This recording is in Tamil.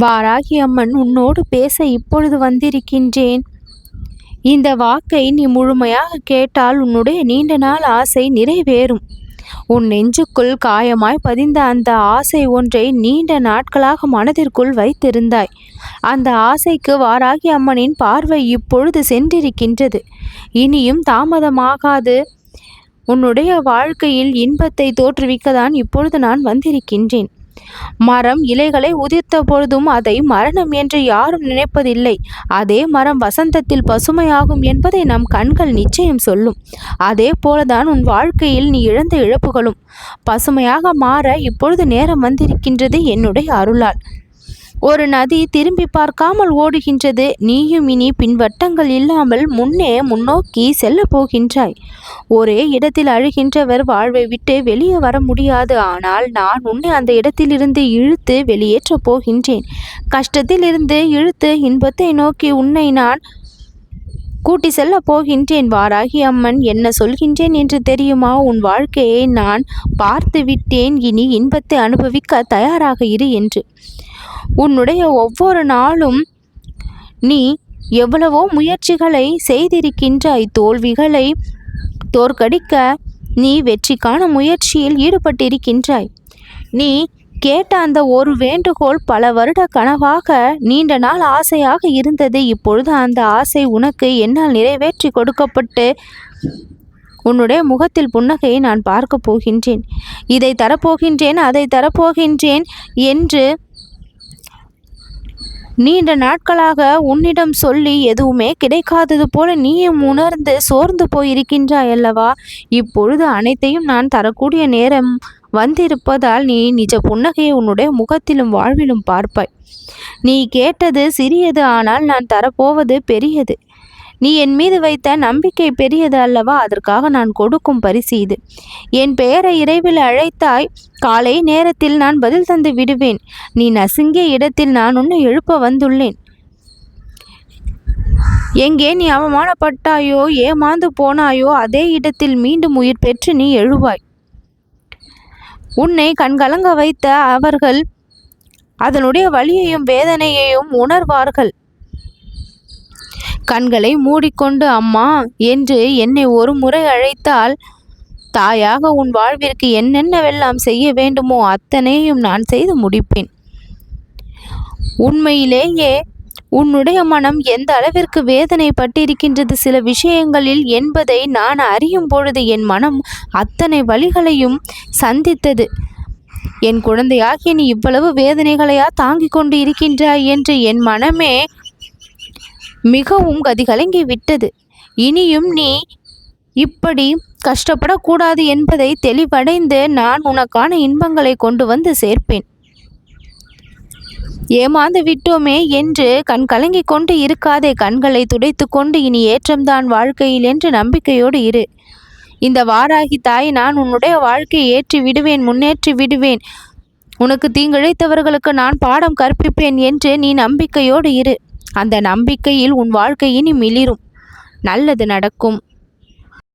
வாராகி அம்மன் உன்னோடு பேச இப்பொழுது வந்திருக்கின்றேன். இந்த வாக்கை நீ முழுமையாக கேட்டால் உன்னுடைய நீண்ட நாள் ஆசை நிறைவேறும். உன் நெஞ்சுக்குள் காயமாய் பதிந்த அந்த ஆசை ஒன்றை நீண்ட நாட்களாக மனதிற்குள் வைத்திருந்தாய். அந்த ஆசைக்கு வாராகி அம்மனின் பார்வை இப்பொழுது சென்றிருக்கின்றது. இனியும் தாமதமாகாது. உன்னுடைய வாழ்க்கையில் இன்பத்தை தோற்றுவிக்கத்தான் இப்பொழுது நான் வந்திருக்கின்றேன். மரம் இலைகளை உதிர்த்த பொழுதும் அதை மரணம் என்று யாரும் நினைப்பதில்லை. அதே மரம் வசந்தத்தில் பசுமையாகும் என்பதை நம் கண்கள் நிச்சயம் சொல்லும். அதே போலதான் உன் வாழ்க்கையில் நீ இழந்த இழப்புகளும். பசுமையாக மாற இப்பொழுது நேரம் வந்திருக்கின்றது என்னுடைய அருளால். ஒரு நதி திரும்பி பார்க்காமல் ஓடுகின்றது. நீயும் இனி பின்வட்டங்கள் இல்லாமல் முன்னே முன்னோக்கி செல்ல போகின்றாய். ஒரே இடத்தில் அழுகின்றவர் வாழ்வை விட்டு வெளியே வர முடியாது. ஆனால் நான் உன்னை அந்த இடத்திலிருந்து இழுத்து வெளியேற்றப் போகின்றேன். கஷ்டத்திலிருந்து இழுத்து இன்பத்தை நோக்கி உன்னை நான் கூட்டி செல்ல போகின்றேன். வாராகி அம்மன் என்ன சொல்கின்றேன் என்று தெரியுமா? உன் வாழ்க்கையை நான் பார்த்து விட்டேன் இனி இன்பத்தை அனுபவிக்க தயாராக இரு என்று. உன்னுடைய ஒவ்வொரு நாளும் நீ எவ்வளவோ முயற்சிகளை செய்திருக்கின்றாய். தோல்விகளை தோற்கடிக்க நீ வெற்றிக்கான முயற்சியில் ஈடுபட்டிருக்கின்றாய். நீ கேட்ட அந்த ஒரு வேண்டுகோள் பல வருட கனவாக நீண்ட நாள் ஆசையாக இருந்தது. இப்பொழுது அந்த ஆசை உனக்கு என்னால் நிறைவேற்றி கொடுக்கப்பட்டு உன்னுடைய முகத்தில் புன்னகையை நான் பார்க்க போகின்றேன். இதை தரப்போகின்றேன் அதை தரப்போகின்றேன் என்று நீண்ட நாட்களாக உன்னிடம் சொல்லி எதுவுமே கிடைக்காதது போல நீயும் உணர்ந்து சோர்ந்து போயிருக்கின்றாய் அல்லவா? இப்பொழுது அனைத்தையும் நான் தரக்கூடிய நேரம் வந்திருப்பதால் நீ நிஜ புன்னகையை உன்னுடைய முகத்திலும் வாழ்விலும் பார்ப்பாய். நீ கேட்டது சிறியது ஆனால் நான் தரப்போவது பெரியது. நீ என் மீது வைத்த நம்பிக்கை பெரியது அல்லவா? அதற்காக நான் கொடுக்கும் பரிசு இது. என் பெயரை இறைவில் அழைத்தாய். காலை நேரத்தில் நான் பதில் தந்து விடுவேன். நீ நசுங்கிய இடத்தில் நான் உன்னை எழுப்ப வந்துள்ளேன். எங்கே நீ அவமானப்பட்டாயோ ஏமாந்து போனாயோ அதே இடத்தில் மீண்டும் உயிர் பெற்று நீ எழுவாய். உன்னை கண்கலங்க வைத்த அவர்கள் அதனுடைய வலியையும் வேதனையையும் உணர்வார்கள். கண்களை மூடிக்கொண்டு அம்மா என்று என்னை ஒரு முறை அழைத்தால் தாயாக உன் வாழ்விற்கு என்னென்னவெல்லாம் செய்ய வேண்டுமோ அத்தனையும் நான் செய்து முடிப்பேன். உண்மையிலேயே உன்னுடைய மனம் எந்த அளவிற்கு வேதனை பட்டிருக்கின்றது சில விஷயங்களில் என்பதை நான் அறியும் பொழுது என் மனம் அத்தனை வழிகளையும் சந்தித்தது. என் குழந்தையாகிய நீ இவ்வளவு வேதனைகளையா தாங்கிக் கொண்டு இருக்கின்றாய் என்று என் மனமே மிகவும் கதிகலங்கி விட்டது. இனியும் நீ இப்படி கஷ்டப்படக்கூடாது என்பதை தெளிவடைந்து நான் உனக்கான இன்பங்களை கொண்டு வந்து சேர்ப்பேன். ஏமாந்து விட்டோமே என்று கண் கலங்கி கொண்டு இருக்காதே கண்களை துடைத்து கொண்டு இனி ஏற்றம்தான் வாழ்க்கையில் என்று நம்பிக்கையோடு இரு. இந்த வாராகி தாய் நான் உன்னுடைய வாழ்க்கையை ஏற்றி விடுவேன் முன்னேற்றி விடுவேன். உனக்கு தீங்கிழைத்தவர்களுக்கு நான் பாடம் கற்பிப்பேன் என்று நீ நம்பிக்கையோடு இரு. அந்த நம்பிக்கையில் உன் வாழ்க்கை இனி மிளிரும். நல்லது நடக்கும்.